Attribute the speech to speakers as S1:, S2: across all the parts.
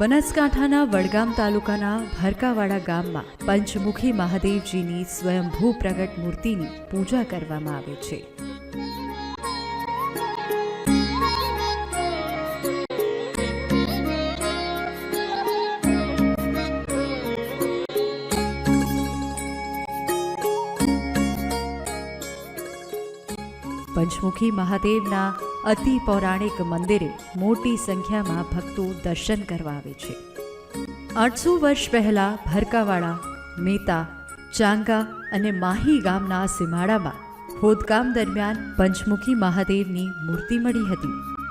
S1: બનાસકાંઠાના વડગામ તાલુકાના ભરકાવાડા ગામમાં પંચમુખી મહાદેવજીની સ્વયંભૂ પ્રગટ મૂર્તિની પૂજા કરવામાં આવે છે. પંચમુખી મહાદેવના અતિ પૌરાણિક મંદિરે મોટી સંખ્યામાં ભક્તો દર્શન કરવા આવે છે. આઠસો વર્ષ પહેલા ભરકાવાડા, મેતા, ચાંગા અને માહી ગામના સીમાડામાં ખોદકામ દરમિયાન પંચમુખી મહાદેવની મૂર્તિ મળી હતી.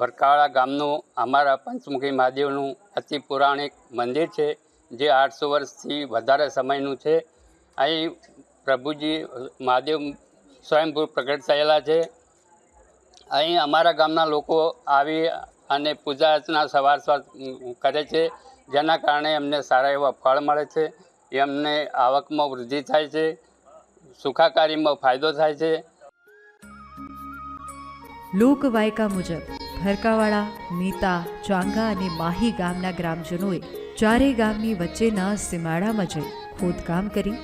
S2: ભરકાળા ગામનું અમારા પંચમુખી મહાદેવનું અતિ પૌરાણિક મંદિર છે, જે આઠસો વર્ષથી વધારે સમયનું છે. અહીં પ્રભુજી મહાદેવ સ્વયંભૂ પ્રગટ થયેલા છે. અહીં અમારા ગામના લોકો આવી અને પૂજા અર્ચના સવાર સવાર કરે છે, જેના કારણે એમને સારા એવા ફળ મળે છે. એમને આવકમાં વૃદ્ધિ થાય છે, સુખાકારીમાં ફાયદો થાય છે.
S1: લોકવાયકા મુજબ ભરકાવાડા મીતા ચાંગા અને માહી ગામના ગ્રામજનોએ ચારેય ગામની વચ્ચેના સીમાડામાં જઈ ખોદકામ કરી.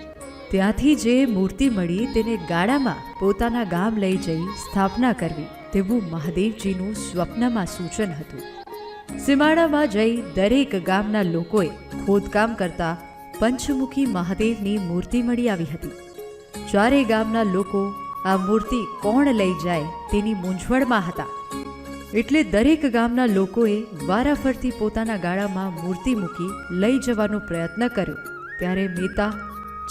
S1: ત્યાંથી જે મૂર્તિ મળી તેને ગાડામાં પોતાના ગામ લઈ જઈ સ્થાપના કરવી તેવું મહાદેવજીનું સ્વપ્નમાં સૂચન હતું. સીમાડામાં જઈ દરેક ગામના લોકોએ ખોદકામ કરતા પંચમુખી મહાદેવની મૂર્તિ મળી આવી હતી. ચારેય ગામના લોકો આ મૂર્તિ કોણ લઈ જાય તેની મૂંઝવણમાં હતા. એટલે દરેક ગામના લોકોએ વારાફરતી પોતાના ગાળામાં મૂર્તિ મૂકી લઈ જવાનો પ્રયત્ન કર્યો. ત્યારે મેતા,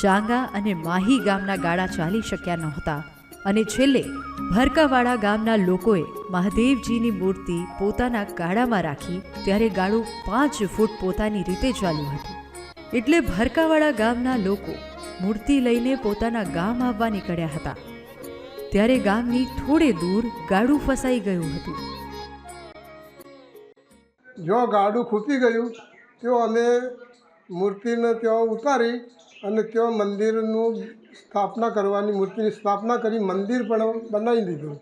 S1: ચાંગા અને માહી ગામના ગાળા ચાલી શક્યા નહોતા. અને છેલ્લે ભરકાવાડા ગામના લોકોએ મહાદેવજીની મૂર્તિ પોતાના ગાળામાં રાખી ત્યારે ગાળું પાંચ ફૂટ પોતાની રીતે ચાલ્યું હતું. એટલે ભરકાવાડા ગામના લોકો મૂર્તિ લઈને પોતાના ગામ આવવા નીકળ્યા હતા. ત્યારે ગામની થોડે દૂર ગાડું ફસાઈ ગયું હતું.
S3: જો ગાડું ખૂટી ગયું તો અમે મૂર્તિને ત્યાં ઉતારી અને ત્યાં મંદિરનું સ્થાપના કરવાની, મૂર્તિની સ્થાપના કરી, મંદિર પણ બનાવી દીધું.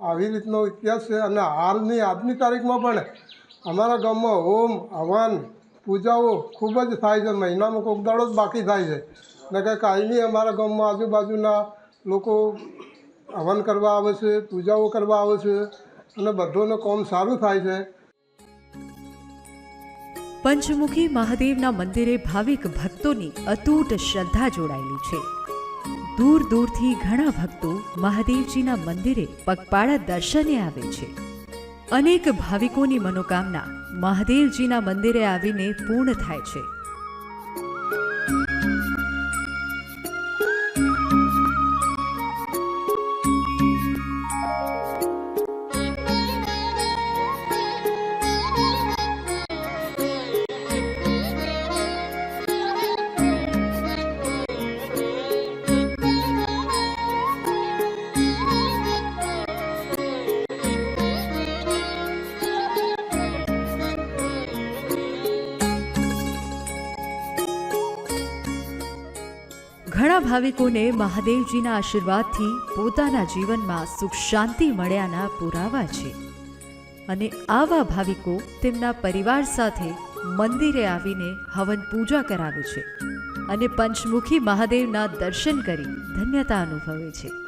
S3: આવી રીતનો ઇતિહાસ છે અને હાલની આજની તારીખમાં પણ અમારા ગામમાં હોમ, હવન, પૂજાઓ ખૂબ જ થાય છે. મહિનામાં કોક દાડો જ બાકી થાય છે. ને કે કાયમી અમારા ગામમાં આજુબાજુના લોકો હવન કરવા આવે છે, પૂજાઓ કરવા આવે છે અને બધોનું કામ સારું થાય છે.
S1: પંચમુખી મહાદેવના મંદિરે ભાવિક ભક્તોની અતૂટ શ્રદ્ધા જોડાયેલી છે. દૂર દૂરથી ઘણા ભક્તો મહાદેવજીના મંદિરે પગપાળા દર્શને આવે છે. અનેક ભાવિકોની મનોકામના મહાદેવજીના મંદિરે આવીને પૂર્ણ થાય છે. ભાવિકોને મહાદેવજીના આશીર્વાદથી પોતાના જીવનમાં સુખ શાંતિ મળ્યાના પુરાવા છે. અને આવા ભાવિકો તેમના પરિવાર સાથે મંદિરે આવીને હવન પૂજા કરાવે છે અને પંચમુખી મહાદેવના દર્શન કરી ધન્યતા અનુભવે છે.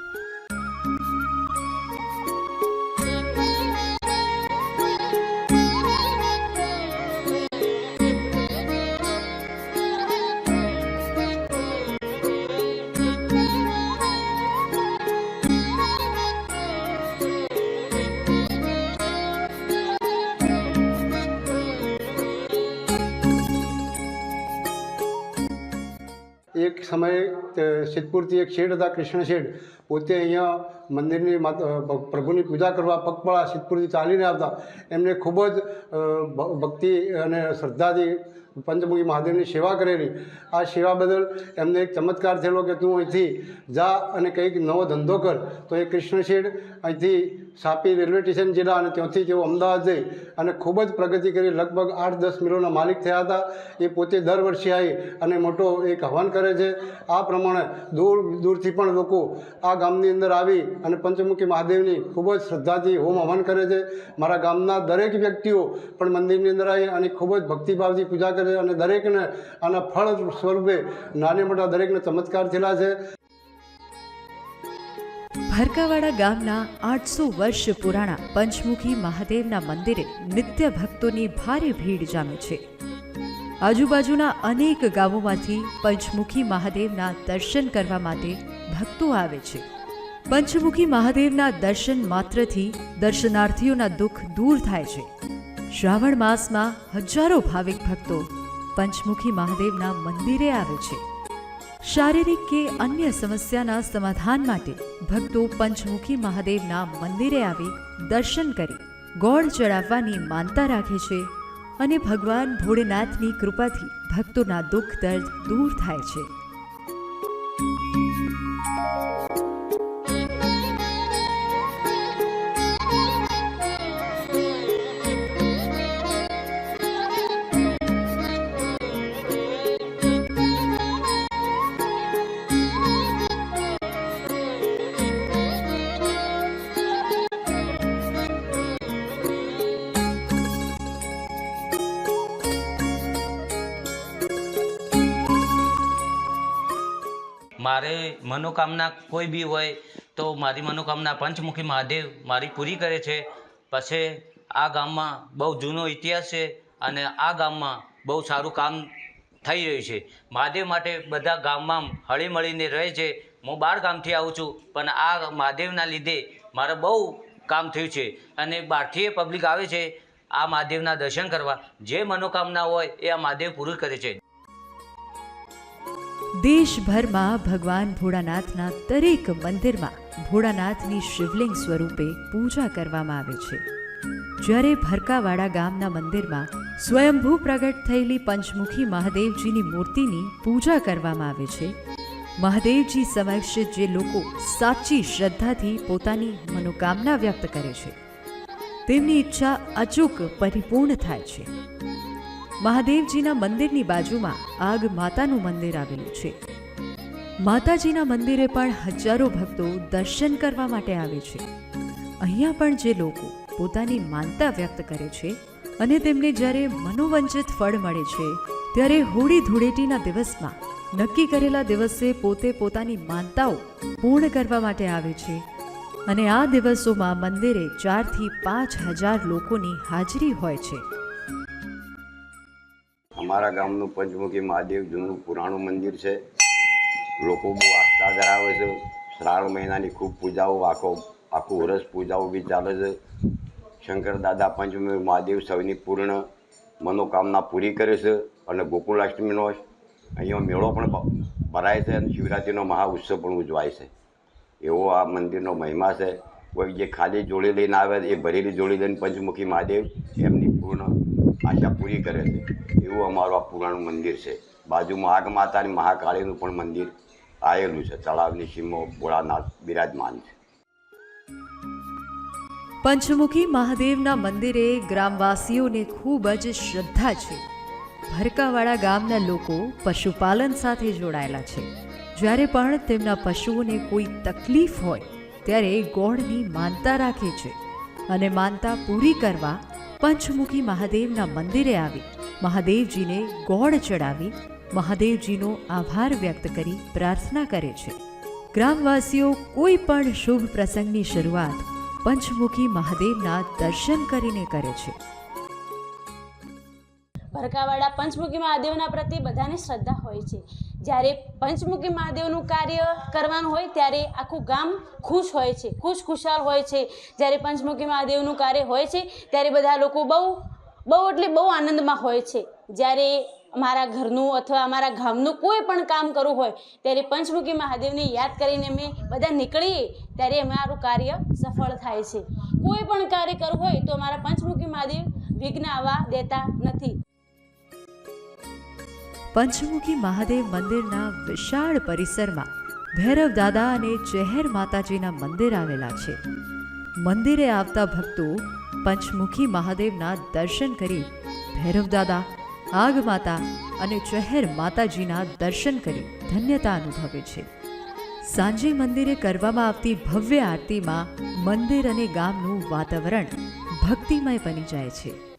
S4: એક સમયે સિદ્ધપુરથી એક શેઠ હતા કૃષ્ણ શેઠ. પોતે અહીંયા મંદિરની માતા પ્રભુની પૂજા કરવા પગપળા સિદ્ધપુરથી ચાલીને આવતા. એમને ખૂબ જ ભક્તિ અને શ્રદ્ધાથી પંચમુખી મહાદેવની સેવા કરેલી. આ સેવા બદલ એમને એક ચમત્કાર થયેલો કે તું અહીંથી જા અને કંઈક નવો ધંધો કર. તો એ કૃષ્ણશેડ અહીંથી સાપી રેલવે સ્ટેશન જિલ્લા અને ત્યાંથી તેઓ અમદાવાદ જઈ અને ખૂબ જ પ્રગતિ કરી. લગભગ આઠ દસ મિલોના માલિક થયા હતા. એ પોતે દર વર્ષે આવી અને મોટો એક હવન કરે છે. આ પ્રમાણે દૂર, દૂરથી પણ લોકો આ ગામની અંદર આવી અને પંચમુખી મહાદેવની ખૂબ જ શ્રદ્ધાથી હોમ હવન કરે છે. મારા ગામના દરેક વ્યક્તિઓ પણ મંદિરની અંદર આવી અને ખૂબ જ ભક્તિભાવથી પૂજા કરે છે અને દરેકને આના ફળ સ્વરૂપે નાને મોટા દરેકને ચમત્કાર થયેલા છે.
S1: ભરકાવાડા ગામના આઠસો વર્ષ પુરાણા પંચમુખી મહાદેવના મંદિરે નિત્ય ભક્તોની ભારે ભીડ જામે છે. આજુબાજુના અનેક ગામોમાંથી પંચમુખી મહાદેવના દર્શન કરવા માટે ભક્તો આવે છે. પંચમુખી મહાદેવના દર્શન માત્રથી દર્શનાર્થીઓના દુઃખ દૂર થાય છે. શ્રાવણ માસમાં હજારો ભાવિક ભક્તો પંચમુખી મહાદેવના મંદિરે આવે છે. શારીરિક કે અન્ય સમસ્યાના સમાધાન માટે ભક્તો પંચમુખી મહાદેવના મંદિરે આવી દર્શન કરી ગોળ ચડાવવાની માનતા રાખે છે અને ભગવાન ભોળેનાથની કૃપાથી ભક્તોના દુઃખ દર્દ દૂર થાય છે.
S5: મારે મનોકામના કોઈ બી હોય તો મારી મનોકામના પંચમુખી મહાદેવ મારી પૂરી કરે છે. પછી આ ગામમાં બહુ જૂનો ઇતિહાસ છે અને આ ગામમાં બહુ સારું કામ થઈ રહ્યું છે. મહાદેવ માટે બધા ગામમાં હળી મળીને રહે છે. હું બાર ગામથી આવું છું, પણ આ મહાદેવના લીધે મારે બહુ કામ થયું છે અને બહારથી પબ્લિક આવે છે આ મહાદેવના દર્શન કરવા. જે મનોકામના હોય એ આ મહાદેવ પૂરું કરે છે.
S1: દેશભરમાં ભગવાન ભોળાનાથના દરેક મંદિરમાં ભોળાનાથની શિવલિંગ સ્વરૂપે પૂજા કરવામાં આવે છે. જ્યારે ભરકાવાડા ગામના મંદિરમાં સ્વયંભૂ પ્રગટ થયેલી પંચમુખી મહાદેવજીની મૂર્તિની પૂજા કરવામાં આવે છે, મહાદેવજી સમક્ષ જે લોકો સાચી શ્રદ્ધાથી પોતાની મનોકામના વ્યક્ત કરે છે, તેમની ઈચ્છા અચૂક પરિપૂર્ણ થાય છે. મહાદેવજીના મંદિરની બાજુમાં આગ માતાનું મંદિર આવેલું છે. માતાજીના મંદિરે પણ હજારો ભક્તો દર્શન કરવા માટે આવે છે. અહીંયા પણ જે લોકો પોતાની માનતા વ્યક્ત કરે છે અને તેમને જ્યારે મનોવંચિત ફળ મળે છે, ત્યારે હોળી ધૂળેટીના દિવસમાં નક્કી કરેલા દિવસે પોતે પોતાની માનતાઓ પૂર્ણ કરવા માટે આવે છે. અને આ દિવસોમાં મંદિરે ચારથી પાંચ હજાર લોકોની હાજરી હોય છે.
S6: અમારા ગામનું પંચમુખી મહાદેવ જૂનું પુરાણું મંદિર છે. લોકો બહુ આસ્થા ધરાવે છે. શ્રાવણ મહિનાની ખૂબ પૂજાઓ આખો, આખું વર્ષ પૂજાઓ બી ચાલે છે. શંકર દાદા પંચમુખી મહાદેવ સૌની પૂર્ણ મનોકામના પૂરી કરે છે અને ગોકુલાષ્ટમીનો અહીંયા મેળો પણ ભરાય છે અને શિવરાત્રિનો મહા ઉત્સવ પણ ઉજવાય છે. એવો આ મંદિરનો મહિમા છે. કોઈ જે ખાલી જોડી લઈને આવે એ ભરેલી જોડી લઈને પંચમુખી મહાદેવ પૂર્ણ આશા પૂરી કરે છે. એવું અમારું આ પુરાણું મંદિર છે. બાજુમાં આગ માતાની મહાકાળીનું પણ મંદિર આવેલું છે. તળાવની સીમો ભોળાનાથ બિરાજમાન છે.
S1: પંચમુખી મહાદેવના મંદિરે ગ્રામવાસીઓને ખૂબ જ શ્રદ્ધા છે. ભરકાવાડા ગામના લોકો પશુપાલન સાથે જોડાયેલા છે. જ્યારે પણ તેમના પશુઓને કોઈ તકલીફ હોય, ત્યારે ગોળની માનતા રાખે છે અને માનતા પૂરી કરવા પંચમુખી મહાદેવના મંદિરે આવી, મહાદેવજીને ગોળ ચડાવી, મહાદેવજીનો આભાર વ્યક્ત કરી પ્રાર્થના કરે છે. ગ્રામવાસીઓ કોઈ પણ શુભ પ્રસંગની શરૂઆત પંચમુખી મહાદેવના દર્શન કરીને કરે છે.
S7: ભરકાવાડા પંચમુખી મહાદેવના પ્રત્યે બધાને શ્રદ્ધા હોય છે. જ્યારે પંચમુખી મહાદેવનું કાર્ય કરવાનું હોય ત્યારે આખું ગામ ખુશ હોય છે, ખુશ ખુશાલ હોય છે. જ્યારે પંચમુખી મહાદેવનું કાર્ય હોય છે, ત્યારે બધા લોકો બહુ બહુ એટલે બહુ આનંદમાં હોય છે. જ્યારે અમારા ઘરનું અથવા અમારા ગામનું કોઈ પણ કામ કરવું હોય, ત્યારે પંચમુખી મહાદેવને યાદ કરીને અમે બધા નીકળીએ, ત્યારે અમારું કાર્ય સફળ થાય છે. કોઈ પણ કાર્ય કરવું હોય તો અમારા પંચમુખી મહાદેવ વિઘ્ન આવવા દેતા નથી.
S1: પંચમુખી મહાદેવ મંદિરના વિશાળ પરિસરમાં ભૈરવ દાદા અને ચહેર માતાજીના મંદિર આવેલા છે. મંદિરે આવતા ભક્તો પંચમુખી મહાદેવના દર્શન કરી ભૈરવ દાદા, આગ માતા અને ચહેર માતાજીના દર્શન કરી ધન્યતા અનુભવે છે. સાંજે મંદિરે કરવામાં આવતી ભવ્ય આરતીમાં મંદિર અને ગામનું વાતાવરણ ભક્તિમય બની જાય છે.